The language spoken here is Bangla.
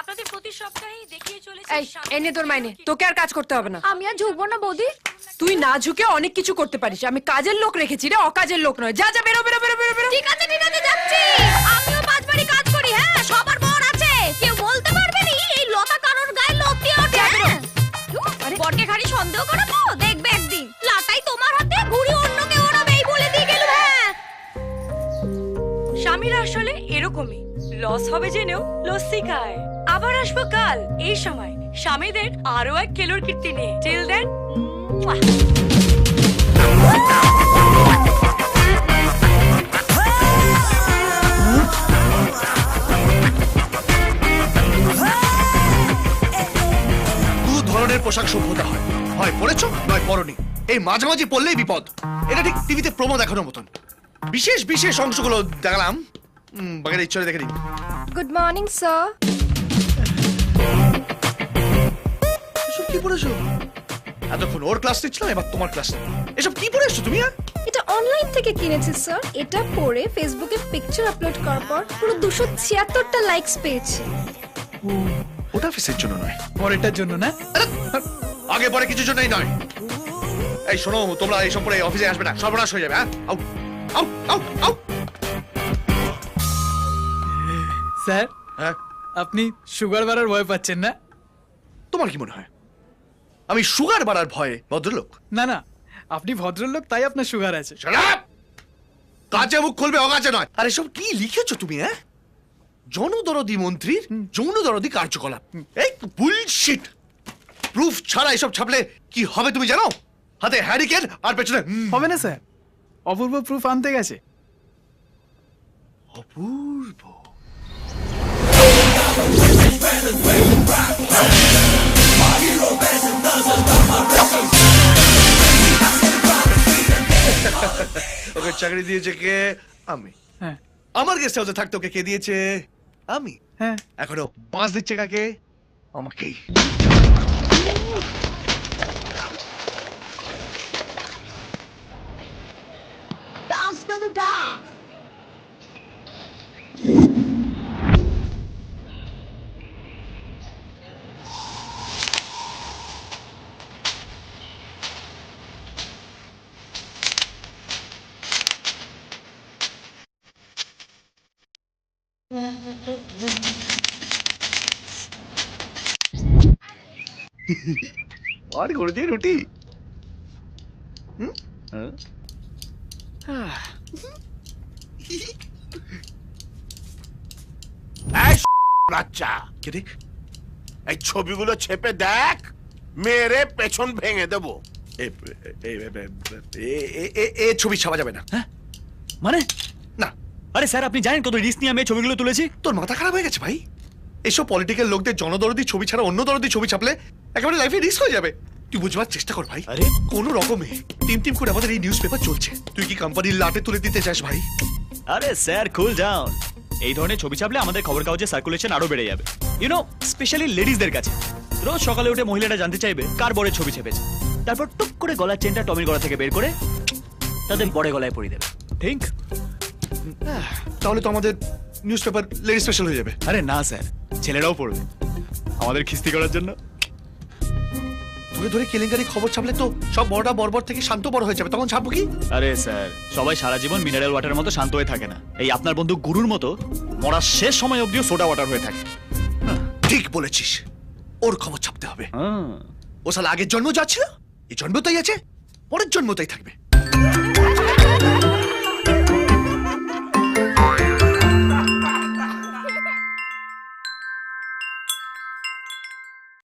আপনাদের প্রতি সপ্তাহেই দেখিয়ে চলেছি এই এনে তোর মাইনে। তোকে আর কাজ করতে হবে না। আমি আর ঝুঁকবো না বৌদি। তুই না ঝুঁকে অনেক কিছু করতে পারিস। আমি কাজের লোক রেখেছি রে অকাজের লোক নয়। যা যা বেরো বেরো বেরো বেরো বেরো। ঠিক আছে ঠিক আছে যাচ্ছি। আমিও পাঁচ বাড়ি কাজ করি হ্যাঁ? সবার বর আছে। কেউ বলতে পারবে নি এই লতা কারোর গায়ে লোক দিয়ে ওঠে হ্যাঁ? আরে বরকে খালি সন্দেহ করো তো। দেখবে একদিন। লাটাই তোমার হাতে ঘুড়ি অন্য কেউ ওড়াবে এই বলে দিয়ে গেল হ্যাঁ? স্বামীরা আসলে এরকমই। লস হবে জেনেও লস্যি খায়। আবার আসব কাল। এই সময় স্বামীদের আরও এক কেলোর কীর্তি নিয়ে। টিল দেন ধরনের পোশাক সভ্যতা হয়। হয় পরেছ নয় পরনি। এই মাঝামাঝি পড়লেই বিপদ। এটা ঠিক টিভিতে প্রমো দেখানোর মতন। বিশেষ বিশেষ অংশগুলো দেখালাম। বাকিটা ইচ্ছে দেখে নিন। গুড মর্নিং স্যার কি পড়েছো? এতক্ষণ ওর ক্লাস নিচ্ছিলাম এবার তোমার ক্লাস এসব কি পড়ে এসছো তুমি হ্যাঁ? এটা অনলাইন থেকে কিনেছি স্যার এটা পরে ফেসবুকে পিকচার আপলোড করার পর পুরো দুশো ছিয়াত্তরটা লাইকস পেয়েছি। ওটা অফিসের জন্য নয়। পরেরটার জন্য না? আগে পরে কিছু জন্যই নয়। এই শোনো তোমরা এই সম্পর্কে অফিসে আসবে না সর্বনাশ হয়ে যাবে হ্যাঁ? আউ আউ আউ আউ। স্যার হ্যাঁ? আপনি সুগার বাড়ার ভয় পাচ্ছেন না? তোমার কি মনে হয়? আমি সুগার বাড়ার ভয়ে ভদ্রলোক। না না আপনি ভদ্রলোক তাই আপনার সুগার আছে। কাজে মুখ খুলবে অগাজে নয়। আরে সব কি লিখেছো তুমি হ্যাঁ? জনদরদি মন্ত্রীর যৌনদরদি কার্যকলাপ। এই বুলশিট প্রুফ ছাড়া এসব ছাপলে কি হবে তুমি জানো? হাতে হ্যারিকেন আর পেছনে হবে না স্যার। অপূর্ব প্রুফ আনতে গেছে। অপূর্ব। ওকে চাকরি দিয়েছে কে? আমি। হ্যাঁ। আমার গেস্ট হাউসে থাকতে ওকে কে দিয়েছে? আমি। হ্যাঁ। এখনও পাঁচ দিচ্ছে কাকে? আমাকেই। আর করে দিয়ে রুটি হ্যাঁ? এই বাচ্চা কে এই ছবিগুলো ছেপে দেখ মেরে পেছন ভেঙে দেবো এ ছবি ছাপা যাবে না হ্যাঁ মানে না আরে স্যার আপনি জানেন কত রিস্ক নিয়ে আমি এই ছবিগুলো তুলেছি? তোর মাথা খারাপ হয়ে গেছে ভাই? এসব পলিটিক্যাল লোকদের জনদরদি ছবি ছাড়া অন্য দরদি ছবি ছাপলে একেবারে লাইফে রিস্ক হয়ে যাবে। তুই বুঝবার চেষ্টা কর ভাই। আরে? কোন রকমে টিম টিম করে আমাদের এই নিউজ পেপার চলছে। তুই কি কোম্পানির লাটে তুলে দিতে চাস ভাই? আরে স্যার কুল ডাউন এই ধরনের ছবি ছাপলে আমাদের খবর কাগজে সার্কুলেশন আরও বেড়ে যাবে। ইউনো স্পেশালি লেডিজদের কাছে। রোজ সকালে উঠে মহিলাটা জানতে চাইবে কার বরের ছবি ছেপেছে। তারপর টুক করে গলার চেনটা টমির গলা থেকে বের করে তাদের বড় গলায় পরিয়ে দেবে। ঠিক তাহলে তো আমাদের নিউজ পেপার লেডি স্পেশাল হয়ে যাবে। আরে না স্যার। ছেলেরাও পড়বে। আমাদের খিস্তি করার জন্য। ধরে ধরে কেলেঙ্কারি খবর ছাপলে তো সব বর্বর থেকে শান্ত বড় হয়ে যাবে। তখন ছাপবো কি? আরে স্যার সবাই সারা জীবন মিনারেল ওয়াটারের মতো শান্ত হয়ে থাকে না। এই আপনার বন্ধু গুরুর মতো মরার শেষ সময় অবধিও সোডা ওয়াটার হয়ে থাকে। ঠিক বলেছিস। ওর খবর ছাপতে হবে। হ্যাঁ। ও সালা আগের জন্ম যা ছিল এই জন্ম তাই আছে পরের জন্ম তাই থাকবে।